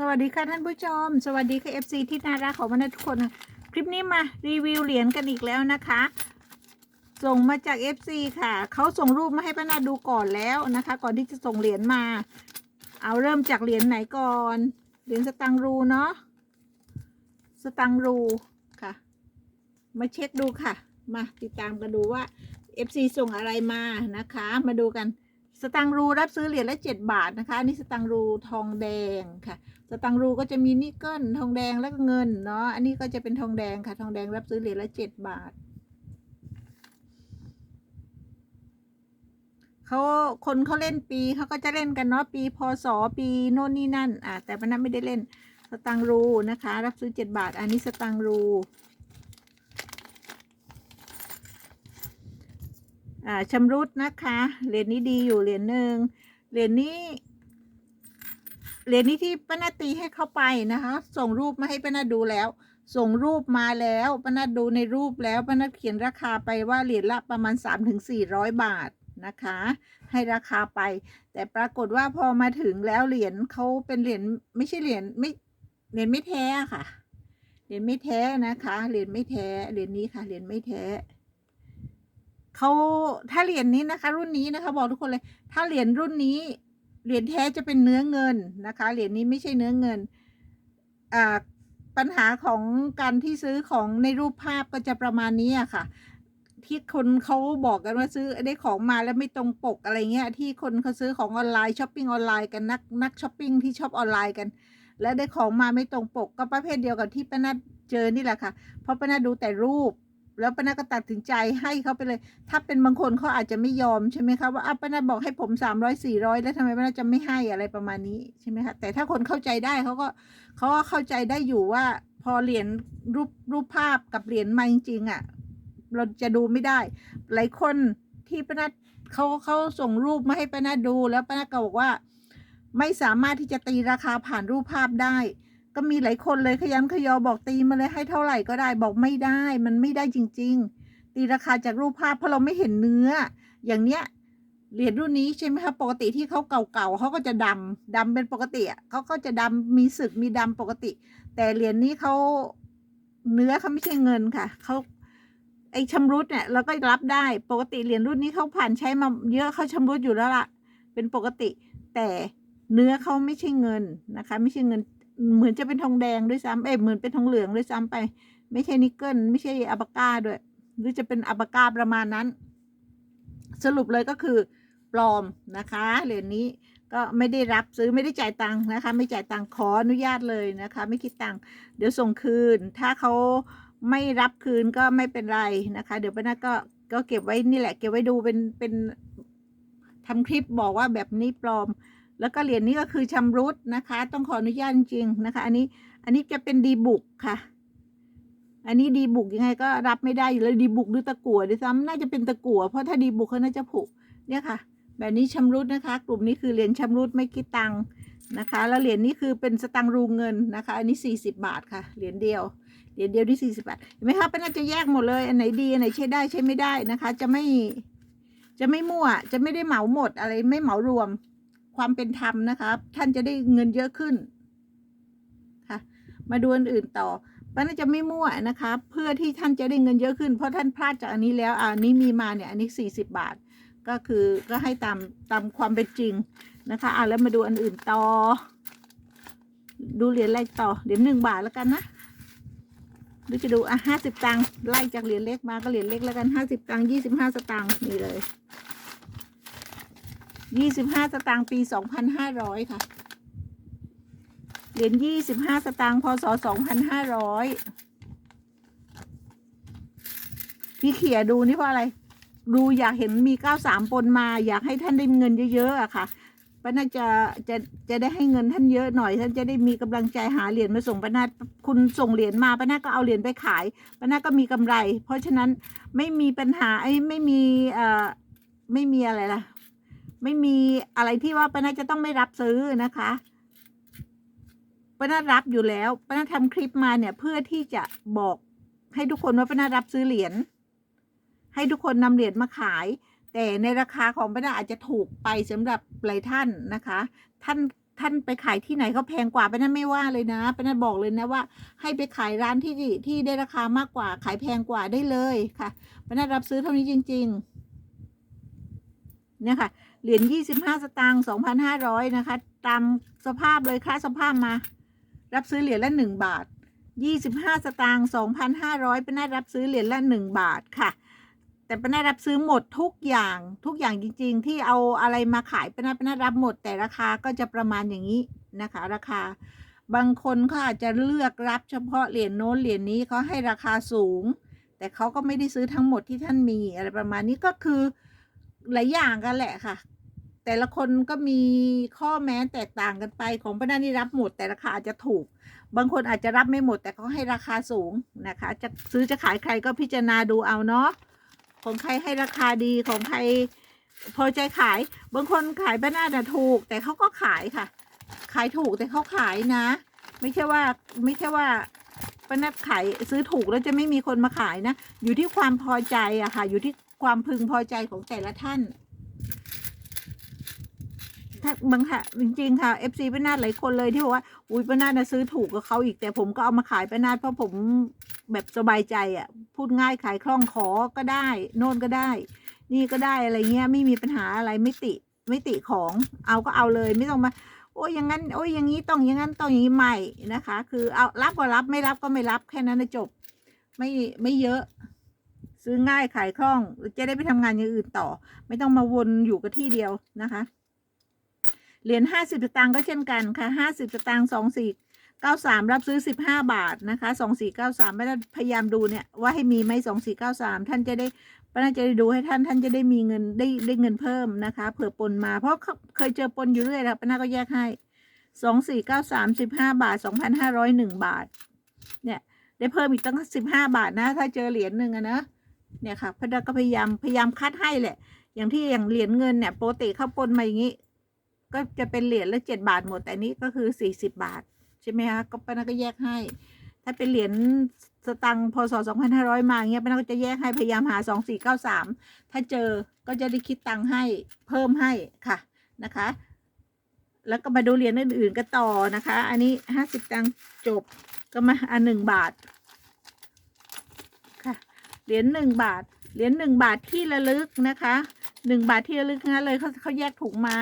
สวัสดีค่ะท่านผู้ชม สวัสดีค่ะ FC ที่น่ารักของมนุษย์ทุกคน คลิปนี้มารีวิวเหรียญกันอีกแล้วนะคะ ส่งมาจาก FC ค่ะ เขาส่งรูปมาให้ป้านาดูก่อนแล้วนะคะ ก่อนที่จะส่งเหรียญมา เอาเริ่มจากเหรียญไหนก่อน เหรียญสตังรูเนาะ สตังรูค่ะ มาเช็คดูค่ะ มาติดตามกันดูว่า FC ส่งอะไรมานะคะ มาดูกัน สตังรูรับซื้อเหรียญละเจ็ดบาทนะคะอันนี่สตังรูทองแดงค่ะ สตังรูก็จะมีนิกเกิลทองแดงแล้วก็เงินเนาะอันนี้ก็จะเป็นทองแดงค่ะ ทองแดงรับซื้อเหรียญละเจ็ดบาทเขาคนเขาเล่นปีเขาก็จะเล่นกันเนาะปีพศปีโน่นนี่นั่นอะแต่ปนันไม่ได้เล่นสตังรูนะคะ รับซื้อเจ็ดบาท อันนี้สตังรู อ่าชำรุดนะคะเหรียญนี้ดีอยู่เหรียญหนึ่งเหรียญนี้เหรียญนี้ที่ป้านาตีให้เข้าไปนะคะ ส่งรูปมาให้ป้านาดูแล้ว ส่งรูปมาแล้วป้านาดูในรูปแล้วป้านาเขียนราคาไปว่าเหรียญละประมาณ 3-4ถึง400 บาทนะคะ ให้ราคาไป แต่ปรากฏว่าพอมาถึงแล้วเหรียญเขาเป็นเหรียญไม่ใช่เหรียญไม่เหรียญไม่แท้ค่ะ เหรียญไม่แท้นะคะ เหรียญไม่แท้เหรียญนี้ค่ะเหรียญไม่แท้ เขาถ้าเหรียญนี้นะคะ รุ่นนี้นะคะ บอกทุกคนเลย ถ้าเหรียญรุ่นนี้เหรียญแท้จะเป็นเนื้อเงินนะคะ เหรียญนี้ไม่ใช่เนื้อเงินอ่าปัญหาของการที่ซื้อของในรูปภาพก็จะประมาณนี้อะค่ะ ที่คนเขาบอกกันว่าซื้อได้ของมาแล้วไม่ตรงปกอะไรเงี้ย ที่คนเขาซื้อของออนไลน์ช้อปปิ้งออนไลน์กันนักนักช้อปปิ้งที่ชอบออนไลน์กัน แล้วได้ของมาไม่ตรงปกก็ประเภทเดียวกับที่ป้านัดเจอนี่แหละค่ะ เพราะป้านัดดูแต่รูป แล้วป้านาก็ตัดสินใจให้เขาไปเลย ถ้าเป็นบางคนเขาอาจจะไม่ยอมใช่ไหมคะว่าอะป้านาบอกให้ผมสามร้อยสี่ร้อยแล้วทำไมป้านาจะไม่ให้อะไรประมาณนี้ใช่ไหมคะแต่ถ้าคนเข้าใจได้เขาก็เขาก็เข้าใจได้อยู่ว่า พอเหรียญรูปรูปภาพกับเหรียญมาจริงๆอะเราจะดูไม่ได้ หลายคนที่ป้านาเขาเขาส่งรูปมาให้ป้านาดูแล้วป้านาก็บอกว่า ไม่สามารถที่จะตีราคาผ่านรูปภาพได้ ก็มีหลายคนเลยขยันขยอบอกตีมาเลยให้เท่าไหร่ก็ได้บอกไม่ได้ มันไม่ได้จริง ๆ ตีราคาจากรูปภาพเพราะเราไม่เห็นเนื้อ อย่างเนี้ยเหรียญรุ่นนี้ใช่ไหมคะปกติที่เขาเก่าๆเขาก็จะดำดำเป็นปกติอะเขาก็จะดำมีสึกมีดำปกติ แต่เหรียญนี้เขาเนื้อเขาไม่ใช่เงินค่ะเขาไอ้ชำรุดเนี่ยเราก็รับได้ปกติเหรียญรุ่นนี้เขาผ่านใช้มาเยอะเขาชำรุดอยู่แล้วล่ะ เป็นปกติ แต่เนื้อเขาไม่ใช่เงินนะคะ ไม่ใช่เงิน เหมือนจะเป็นทองแดงด้วยซ้ำเอ้ยเหมือนเป็นทองเหลืองด้วยซ้ำไป ไม่ใช่นิกเกิลไม่ใช่อัปาก้าด้วย หรือจะเป็นอัปาก้าประมาณนั้น สรุปเลยก็คือปลอมนะคะเหรียญนี้ก็ไม่ได้รับซื้อไม่ได้จ่ายตังค์นะคะ ไม่จ่ายตังค์ขออนุญาตเลยนะคะ ไม่คิดตังค์เดี๋ยวส่งคืน ถ้าเขาไม่รับคืนก็ไม่เป็นไรนะคะ เดี๋ยวป้านาก็ก็เก็บไว้นี่แหละ เก็บไว้ดูเป็นเป็นทำคลิปบอกว่าแบบนี้ปลอม แล้วก็เหรียญนี้ก็คือชำรุดนะคะ ต้องขออนุญาตจริงนะคะ อันนี้อันนี้จะเป็นดีบุกค่ะ อันนี้ดีบุกยังไงก็รับไม่ได้อยู่แล้วดีบุกหรือตะกั่วด้วยซ้ำน่าจะเป็นตะกั่วเพราะถ้าดีบุกเขาน่าจะผุเนี่ยค่ะ แบบนี้ชำรุดนะคะ กลุ่มนี้คือเหรียญชำรุดไม่คิดตังค์นะคะ แล้วเหรียญนี้คือเป็นสตังรูเงินนะคะ อันนี้สี่สิบาทค่ะ เหรียญเดียว เหรียญเดียวที่สี่สิบาท เห็นไหมคะป็นน่าจะแยกหมดเลย อันไหนดี อันไหนใช้ได้ใช้ไม่ได้นะคะ จะไม่ จะไม่มั่ว จะไม่ได้เหมาหมดอะไร ไม่เหมารวม ความเป็นธรรมนะคะท่านจะได้เงินเยอะขึ้นค่ะ มาดูอันอื่นต่อป้าน่าจะไม่มั่วนะคะ เพื่อที่ท่านจะได้เงินเยอะขึ้น เพราะท่านพลาดจากอันนี้แล้วอันนี้มีมาเนี่ยอันนี้สี่สิบบาท ก็คือก็ให้ตามตามความเป็นจริงนะคะอะแล้วมาดูอันอื่นต่อ ดูเหรียญอะไรต่อเหรียญหนึ่งบาทแล้วกันนะหรือจะดูอะห้าสิบตังค์ไล่จากเหรียญเล็กมาก็เหรียญเล็กแล้วกันห้าสิบตังค์ยี่สิบห้าสตางค์นี่เลย ยี่สิบห้าสตางค์ปีสองพันห้าร้อยค่ะ เหรียญยี่สิบห้าสตางค์พศสองพันห้าร้อยที่เขียดูนี่เพราะอะไร ดูอยากเห็นมีเก้าสามปนมา อยากให้ท่านได้เงินเยอะๆอะค่ะป้าน่าจะจะจะได้ให้เงินท่านเยอะหน่อย ท่านจะได้มีกำลังใจหาเหรียญมาส่งป้านาคุณส่งเหรียญมาป้านาก็เอาเหรียญไปขายป้านาก็มีกำไร เพราะฉะนั้นไม่มีปัญหาไอ้ไม่มีเอ่อไม่มีอะไรล่ะ ไม่มีอะไรที่ว่าป้านาจะต้องไม่รับซื้อนะคะป้านารับอยู่แล้วป้านาทำคลิปมาเนี่ยเพื่อที่จะบอกให้ทุกคนว่าป้านารับซื้อเหรียญให้ทุกคนนำเหรียญมาขาย แต่ในราคาของป้านาอาจจะถูกไปสำหรับหลายท่านนะคะ ท่านท่านไปขายที่ไหนเขาแพงกว่าไปนั่นไม่ว่าเลยนะไปนั่นบอกเลยนะว่า ให้ไปขายร้านที่ที่ได้ราคามากกว่าขายแพงกว่าได้เลยค่ะไปนั่นรับซื้อเท่านี้จริง ๆ เนี่ยค่ะ เหรียญยี่สิบห้าสตางค์สองพันห้าร้อยนะคะ ตามสภาพเลยค่าสภาพมา รับซื้อเหรียญละหนึ่งบาทยี่สิบห้าสตางค์สองพันห้าร้อยเป็นได้รับซื้อเหรียญละหนึ่งบาทค่ะ แต่เป็นได้รับซื้อหมดทุกอย่างทุกอย่างจริง ๆ ที่เอาอะไรมาขายเป็นได้เป็นได้รับหมด แต่ราคาก็จะประมาณอย่างนี้นะคะ ราคา บางคนเขาอาจจะเลือกรับเฉพาะเหรียญโน้นเหรียญนี้เขาให้ราคาสูง แต่เขาก็ไม่ได้ซื้อทั้งหมดที่ท่านมีอะไรประมาณนี้ก็คือ หลายอย่างกันแหละค่ะ แต่ละคนก็มีข้อแม้แตกต่างกันไปของป้านานี่รับหมด แต่ราคาอาจจะถูก บางคนอาจจะรับไม่หมด แต่เขาให้ราคาสูงนะคะ จะซื้อจะขายใครก็พิจารณาดูเอาเนาะของใครให้ราคาดีของใครพอใจขาย บางคนขายป้านาน่ะถูก แต่เขาก็ขายค่ะ ขายถูกแต่เขาขายนะ ไม่ใช่ว่าไม่ใช่ว่าป้านาขายซื้อถูกแล้วจะไม่มีคนมาขายนะ อยู่ที่ความพอใจอะค่ะ อยู่ที่ ความพึงพอใจของแต่ละท่านถ้าบางค่ะจริงๆค่ะ FC ป้านาดหลายคนเลยที่บอกว่า อุ้ยป้านาดนะซื้อถูกกับเขาอีกแต่ผมก็เอามาขายป้านาดเพราะผมแบบสบายใจอะ พูดง่ายขายคล่องขอก็ได้ โน่นก็ได้ นี่ก็ได้อะไรเงี้ยไม่มีปัญหาอะไรไม่ติไม่ติของเอาก็เอาเลยไม่ต้องมา โอ้ยอย่างนั้น โอ้ยอย่างนี้ต้องอย่างนั้นต้องอย่างนี้ไม่นะคะ คือเอารับก็รับไม่รับก็ไม่รับแค่นั้นนะจบ ไม่ไม่เยอะ ซื้อง่ายขายคล่องจะได้ไปทำงานอย่างอื่นต่อ ไม่ต้องมาวนอยู่กับที่เดียวนะคะเหรียญห้าสิบตางค์ก็เช่นกันค่ะห้าสิบตางค์สองสี่เก้าสามรับซื้อสิบห้าบาทนะคะสองสี่เก้าสามไม่ได้พยายามดูเนี่ยว่าให้มีไหมสองสี่เก้าสามท่านจะได้ป้าน่าจะได้ดูให้ท่านท่านจะได้มีเงินได้ได้เงินเพิ่มนะคะ เผื่อปนมาเพราะเขาเคยเจอปนอยู่เรื่อยแล้วป้าน่าก็แยกให้สองสี่เก้าสามสิบห้าบาทสองพันห้าร้อยหนึ่งบาท เนี่ย ได้เพิ่มอีกตั้งสิบห้าบาทนะ ถ้าเจอเหรียญหนึ่งอะนะ เนี่ยค่ะป้าน่าก็พยายามพยายามคัดให้แหละ อย่างที่อย่างเหรียญเงินเนี่ยโปกติเข้าปนมาอย่างนี้ ก็จะเป็นเหรียญละเจ็ดบาทหมด แต่นี้ก็คือสี่สิบาท ใช่ไหมคะก็ป้านก็แยกให้ ถ้าเป็นเหรียญสตังพศสองพันห้าร้อยมาเงี้ยป้านก็จะแยกให้พยายามหาสองสี่เก้าสามถ้าเจอก็จะได้คิดตังค์ให้เพิ่มให้ค่ะนะคะ แล้วก็มาดูเหรียญอื่นๆกันต่อนะคะ อันนี้ห้าสิบตังค์จบก็มาอันหนึ่งบาท เหรียญหนึ่งบาท เหรียญหนึ่งบาทที่ระลึกนะคะหนึ่งบาทที่ระลึกนั้นเลยเขาเขาแยกถุงมา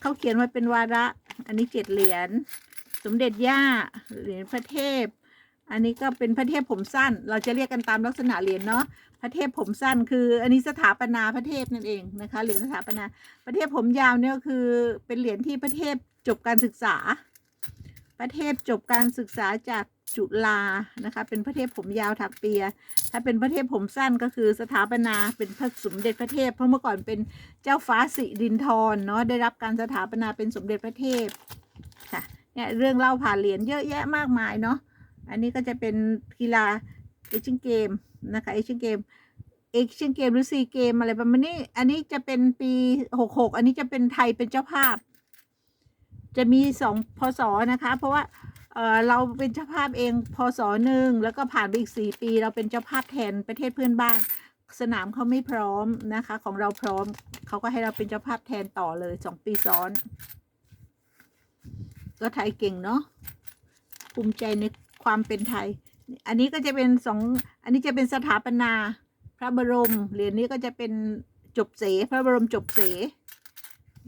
เขาเขียนไว้เป็นวาระ อันนี้เจ็ดเหรียญ สมเด็จย่า เหรียญพระเทพ อันนี้ก็เป็นพระเทพผมสั้น เราจะเรียกกันตามลักษณะเหรียญเนาะ พระเทพผมสั้นคือ อันนี้สถาปนาพระเทพนั่นเองนะคะ เหรียญสถาปนา พระเทพผมยาวเนี่ยคือเป็นเหรียญที่พระเทพจบการศึกษา ระเทพจบการศึกษาจากจุฬานะคะ เป็นพระเทพผมยาวถักเปีย ถ้าเป็นพระเทพผมสั้นก็คือสถาปนาเป็นพระสมเด็จพระเทพ เพราะเมื่อก่อนเป็นเจ้าฟ้าสิรินธรเนาะได้รับการสถาปนาเป็นสมเด็จพระเทพค่ะเนี่ยเรื่องเล่าผ่านเหรียญเยอะแยะมากมายเนาะอันนี้ก็จะเป็นกีฬาเอเชียนเกมนะคะเอเชียนเกมเอเชียนเกมหรือซีเกมอะไรประมาณนี้ อันนี้จะเป็นปีหกหกอันนี้จะเป็นไทยเป็นเจ้าภาพ จะมีสองพศนะคะ เพราะว่าเราเป็นเจ้าภาพเองพศหนึ่งแล้วก็ผ่านไปอีกสี่ปี เราเป็นเจ้าภาพแทนประเทศเพื่อนบ้าน สนามเขาไม่พร้อมนะคะ ของเราพร้อมเขาก็ให้เราเป็นเจ้าภาพแทนต่อเลยสองปีซ้อน ก็ไทยเก่งเนาะภูมิใจในความเป็นไทย อันนี้ก็จะเป็นสองอันนี้จะเป็นสถาปนา พระบรมเหรียญนี้ก็จะเป็นจบเส พระบรมจบเส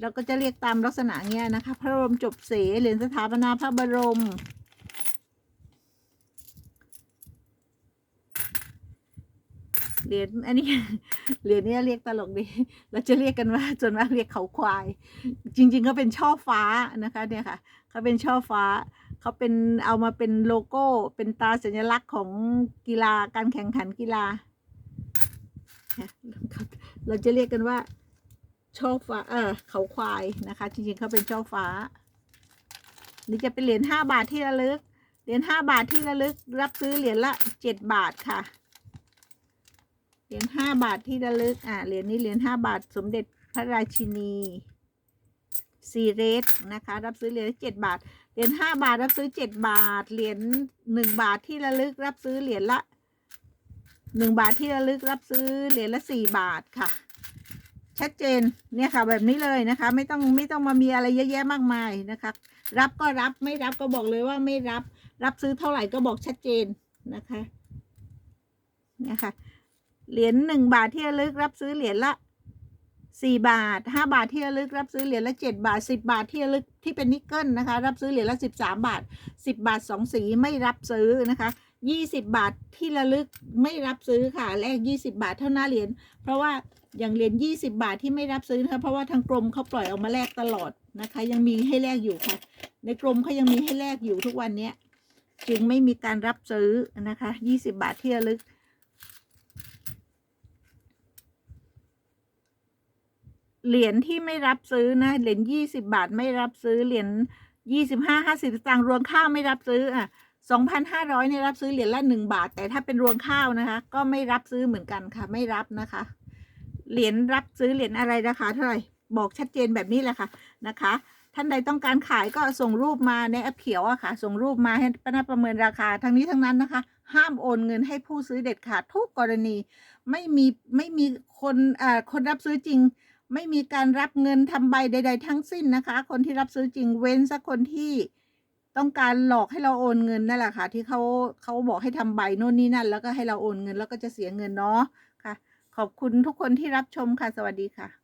เราก็จะเรียกตามลักษณะเงี้ยนะคะ พระบรมจบเสเหรียญสถาปนาพระบรม เหรียญอันนี้เหรียญนี้เรียกตลกดี เราจะเรียกกันว่าส่วนมากเรียกเขาควาย จริง ๆ ก็เป็นช่อฟ้านะคะ เนี่ยค่ะเขาเป็นช่อฟ้าเขาเป็นเอามาเป็นโลโก้เป็นตราสัญลักษณ์ของกีฬาการแข่งขันกีฬาเราจะเรียกกันว่า ช่อฟ้า เออเขาควายนะคะ จริงๆเขาเป็นช่อฟ้า นี่จะเป็นเหรียญห้าบาทที่ระลึก เหรียญห้าบาทที่ระลึก รับซื้อเหรียญละเจ็ดบาทค่ะ เหรียญห้าบาทที่ระลึก อ่าเหรียญนี้เหรียญห้าบาทสมเด็จพระราชินีซีเรสนะคะ รับซื้อเหรียญเจ็ดบาท เหรียญห้าบาทรับซื้อเจ็ดบาท เหรียญหนึ่งบาทที่ระลึก รับซื้อเหรียญละหนึ่งบาทที่ระลึก รับซื้อเหรียญละสี่บาทค่ะ ชัดเจนเนี่ยค่ะแบบนี้เลยนะคะ ไม่ต้องไม่ต้องมามีอะไรเยอะแยะมากมายนะคะ รับก็รับไม่รับก็บอกเลยว่าไม่รับ รับซื้อเท่าไหร่ก็บอกชัดเจนนะคะนะคะเหรียญหนึ่งบาทที่ระลึกรับซื้อเหรียญละสี่บาทห้าบาทที่ระลึกรับซื้อเหรียญละเจ็ดบาทสิบบาทที่ระลึกที่เป็นนิกเกิลนะคะ รับซื้อเหรียญละสิบสามบาทสิบบาทสองสีไม่รับซื้อนะคะ ยี่สิบบาทที่ระลึกไม่รับซื้อค่ะแลกยี่สิบาทเท่าหน้าเหรียญเพราะว่าอย่างเหรียญยี่สิบาทที่ไม่รับซื้อนะคะเพราะว่าทางกรมเขาปล่อยออกมาแลกตลอดนะคะ ยังมีให้แลกอยู่ค่ะ ในกรมเขายังมีให้แลกอยู่ทุกวันเนี้ยจึงไม่มีการรับซื้อนะคะยี่สิบาทที่ระลึกเหรียญที่ไม่รับซื้อนะเหรียญยี่สิบาทไม่รับซื้อเหรียญยี่สิบห้าห้าสิบตางรวงข้าวไม่รับซื้ออะ สองพันห้าร้อยเนี่ยรับซื้อเหรียญละหนึ่งบาท แต่ถ้าเป็นรวงข้าวนะคะ ก็ไม่รับซื้อเหมือนกันค่ะ ไม่รับนะคะ เหรียญรับซื้อเหรียญอะไรราคาเท่าไหร่บอกชัดเจนแบบนี้แหละค่ะนะคะ ท่านใดต้องการขายก็ส่งรูปมาในแอปเขียวอะค่ะ ส่งรูปมาให้ป้านาประเมินราคาทั้งนี้ทั้งนั้นนะคะ ห้ามโอนเงินให้ผู้ซื้อเด็ดขาดทุกกรณี ไม่มีไม่มีคนอ่าคนรับซื้อจริง ไม่มีการรับเงินทำใบใด ๆ ทั้งสิ้นนะคะ คนที่รับซื้อจริงเว้นสักคนที่ ต้องการหลอกให้เราโอนเงินนั่นแหละค่ะ ที่เขาเขาบอกให้ทำใบโน่นนี่นั่น แล้วก็ให้เราโอนเงินแล้วก็จะเสียเงินเนาะค่ะ ขอบคุณทุกคนที่รับชมค่ะ สวัสดีค่ะ